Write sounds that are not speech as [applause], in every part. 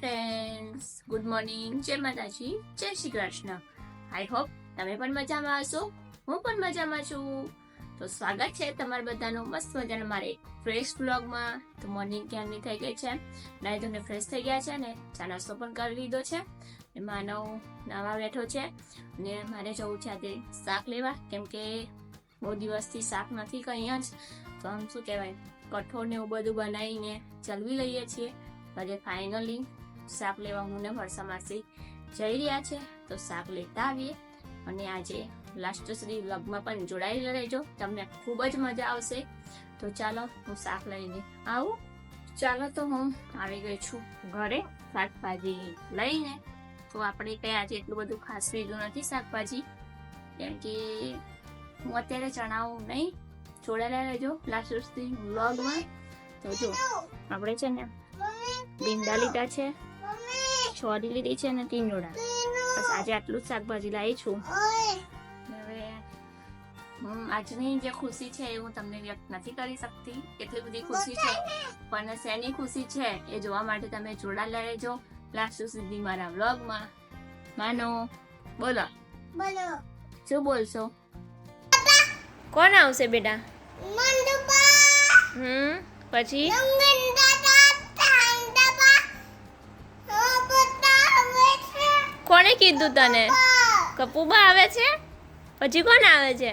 Friends good morning જય માતાજી. જય શ્રી કૃષ્ણ. આઈ હોપ તમે પણ મજામાં હશો. હું પણ મજામાં છું. તો સ્વાગત છે તમારા બધાનું મસ્ત મજાના મારે ફ્રેશ બ્લોગમાં તો મોર્નિંગ ક્યારની થઈ ગઈ છે? નાઈ ધોઈને ફ્રેશ થઈ ગયા છે ને ચા નાસ્તો પણ કરી લીધો છે. માનવ નાવા બેઠો છે. અને મારે જવું છે આજે શાક લેવા. કેમ કે બહુ દિવસથી શાક નથી કંઈ જ. તો આમ શું કહેવાય? કઠોળ ને એવું બધું બનાવીને ચલવી લઈએ છીએ. આજે ફાઇનલી શાક લેવા હું ને વર્ષા માસી જઈ રહ્યા છે. તો શાક લેતા આવીએ અને આજે લાસ્ટ સુધી વ્લોગમાં પણ જોડાઈ રહેજો. તમને ખૂબ જ મજા આવશે. તો ચાલો હું શાક લઈને આવું. ચાલો તો હું આવી ગઈ છું ઘરે શાકભાજી લઈને. તો આપણે કઈ આજે એટલું બધું ખાસ લીધું નથી શાકભાજી. કેમ કે હું અત્યારે જણાવું નહીં. જોડાયેલા રહેજો લાસ્ટ સુધી વ્લોગમાં. તો જો આપણે છે ને ભીંડા લીધા છે. છોરી લીધી છે અને ટીંડોળા. બસ આજે આટલું જ શાકભાજી લાવી છું. હવે હું આજની જે ખુશી છે એ હું તમને વ્યક્ત નથી કરી શકતી. એટલી બધી ખુશી છે. પણ શેની ખુશી છે એ જોવા માટે તમે જોડાયેલા રહેજો લાસ્ટ સુધી મારા વ્લોગમાં. માનો. બોલો. બોલો. શું બોલશો? કોણ આવશે બેટા? હમ પછી? કીધું તને? કપૂબા આવે છે? પછી કોણ આવે છે?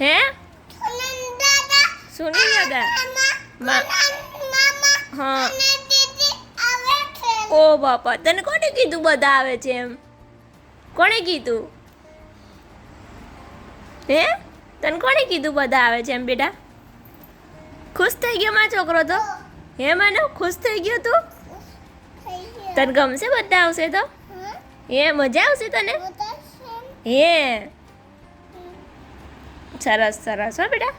હે? સુની દાદા. હા. ઓ બાપા તને કોને કીધું બધા આવે છે એમ? કોણે કીધું? હે? તને કોણે કીધું બધા આવે છે એમ બેટા? ખુશ થઈ ગયો મારો છોકરો તો? હે માનો ખુશ થઈ ગયો તું? તને ગમશે બધા આવશે તો? હા મજા આવશે તને? હે. સરસ સરસ હો બેટા.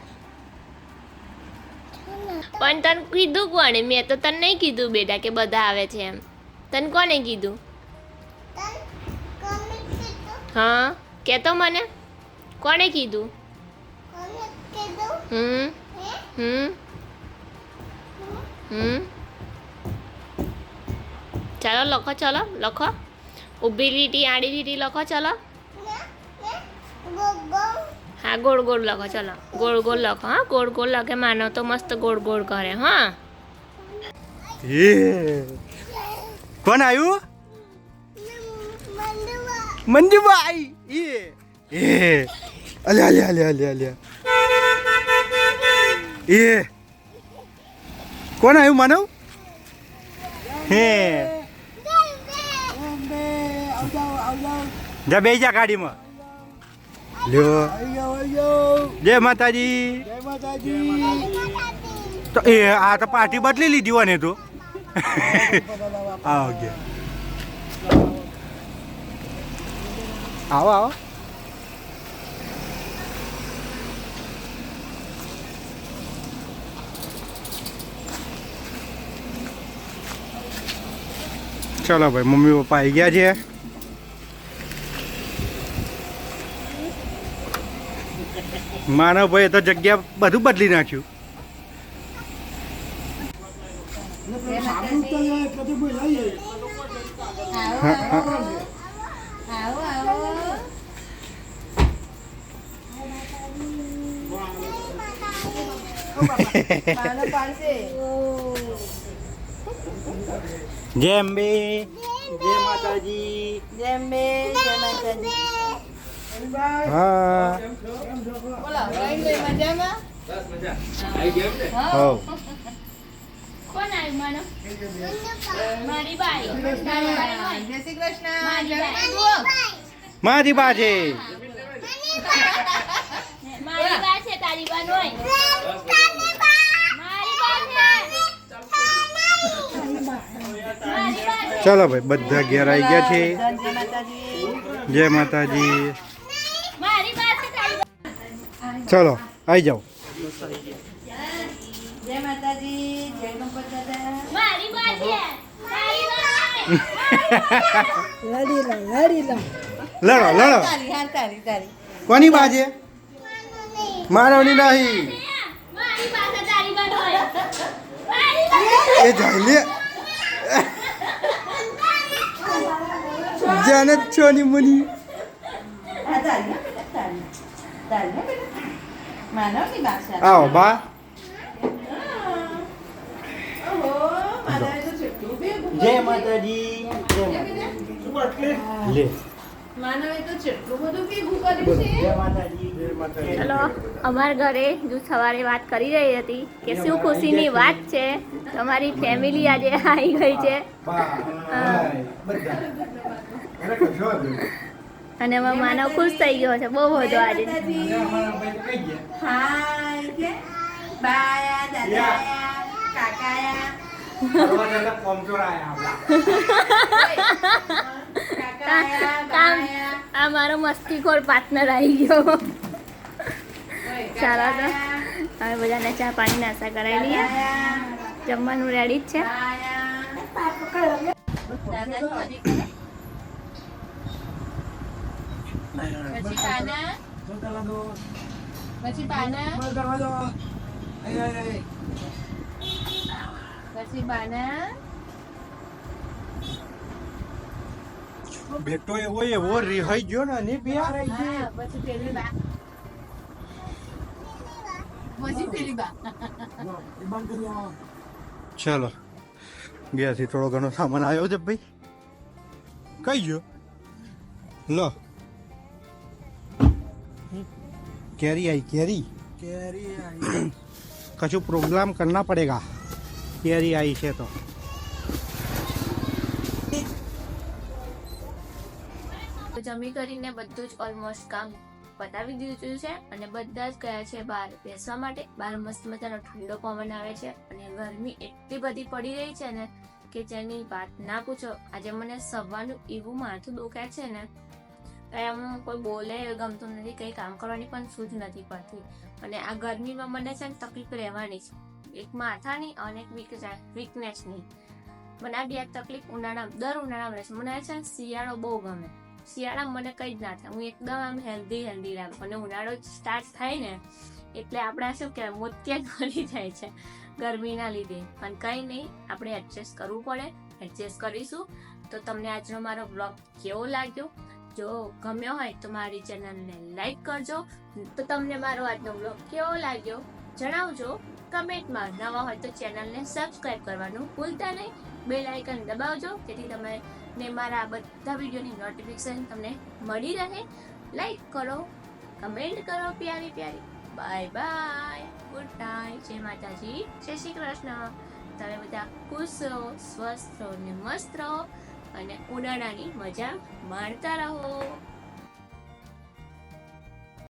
પણ તને કીધું કોણે? મેં તો તને નહીં કીધું બેટા કે બધા આવે છે એમ. તને કોને કીધું? હા કેતો મને. કોણે કીધું? હમ હમ. હમ. ચાલો લખો ચાલો લખો. ઊભી લીટી, આડી લીટી લખો, ચલો. હા, ગોળ ગોળ લખો, ચલો. ગોળ ગોળ લખો, હા, ગોળ ગોળ લખે માનવ તો મસ્ત ગોળ ગોળ કરે, હા. કોણ આવ્યું મંજુભાઈ. એ. એ. અલે અલે અલે અલે અલે. એ. કોણ આવ્યું માનવ? હે. જા બે જા ગાડીમાં લ્યો જય માતાજી તો એ આ તો પાર્ટી બદલી લીધી હોય ને તો આવો ગયા આવો આવો ચલો ભાઈ મમ્મી પપ્પા આવી ગયા છે માનવ ભાઈ તો જગ્યા બધું બદલી નાખ્યું. [laughs] જેમ અંબે જય માતાજી. જમ્બે જય માતાજી. હા. બા છે? તારી બા? મારી બા છે ચલો ભાઈ બધા ઘેર આવી ગયા છે. જય માતાજી. ચલો આવી જાઓ જય માતાજી જય ગણપત દાદા મારી બા છે તારી બા લડી લો લડી લો લડો લડો તારી હા તારી તારી કોની બા છે માનવની નહીં મારી બા છે તારી બા નોય મારી બા એ જાય લે જાને જ છો ની મુની આ તારી હો બેટા તારી તારી હો બેટા માનવની ભાષા આવો બા ઓહો માનવે તો જેટલું ભેગું જય માતાજી લે માનવે તો જેટલું બધું ભેગું કર્યું છે જય માતાજી જય માતાજી ચલો અમારા ઘરે જો સવારે વાત કરી રહી હતી કે શું ખુશીની વાત છે તમારી ફેમિલી આજે આવી ગઈ છે અને એમાં માનવ ખુશ થઈ ગયો છે. બહુ બધો આજે. [laughs] આ મારો મસ્તીખોર પાર્ટનર આવી ગયો. સારા ચાલો તો. હવે બધાને ચા પાણી નાસ્તા કરાવી લઈએ. જમવાનું રેડી જ છે. પછી પાના? પછી પાના? પછી બાના બેટો એવો એવો રિહાઈ ગયો ને ને બે આરાઈ ગઈ હા, પછી પેલી બા. પછી પેલી બા. ચાલો ગયાથી થોડો ઘણો સામાન આવ્યો છે ભાઈ. કઈ ગયો? લો. કેરી आई કેરી કેરી [clears throat] आई કશું પ્રોગ્રામ करना पड़ेगा કેરી आई છે તો તો જમી કરીને બધું જ ઓલમોસ્ટ કામ પતાવી દીધું છે અને બધા જ ગયા છે બહાર બેસવા માટે બહાર મસ્ત મજાનો ઠંડો પવન આવે છે અને ગરમી એટલી બધી પડી રહી છે ને કે જેની વાત ના પૂછો આજે મને સવારનું એવું માથું દુખાય છે ને કઈ આમ કોઈ બોલે, ગમતું નથી, કંઈ કામ કરવાની પણ સૂઝ નથી પડતી. અને આ ગરમીમાં મને છે ને તકલીફ રહેવાની છે. એક માથાની અને એક વીક વીકનેસની મને આ બે તકલીફ ઉનાળામાં, દર ઉનાળામાં રહે છે. મને છે શિયાળો બહુ ગમે. શિયાળામાં મને કંઈ જ ના થાય. હું એકદમ આમ હેલ્ધી હેલ્ધી લાગુ અને ઉનાળો સ્ટાર્ટ થાય ને, એટલે આપણા શું કહેવાય, મોતિયા મળી જાય છે ગરમીના લીધે. પણ કંઈ નહીં, આપણે એડજસ્ટ કરવું પડે. એડજસ્ટ કરીશું. તો તમને આજનો મારો બ્લોગ કેવો લાગ્યો? જો ગમ્યો હોય તો મારી ચેનલને લાઈક કરજો. તો તમને મારો આજનો બ્લોગ કેવો લાગ્યો જણાવજો. કમેન્ટમાં નવા હોય તો ચેનલને સબસ્ક્રાઈબ કરવાનું ભૂલતા નહીં. બેલ આઇકન દબાવજો, જેથી તમે ને મારા બધા વિડીયોની નોટિફિકેશન તમને મળી રહે. લાઈક કરો કમેન્ટ કરો, પ્યારી પ્યારી. બાય બાય ગુડ નાઇટ જય માતાજી. જય શ્રી કૃષ્ણ. તમે બધા ખુશ રહો, સ્વસ્થ રહો ને મસ્ત રહો. અને ઉનાળાની મજા માણતા રહો.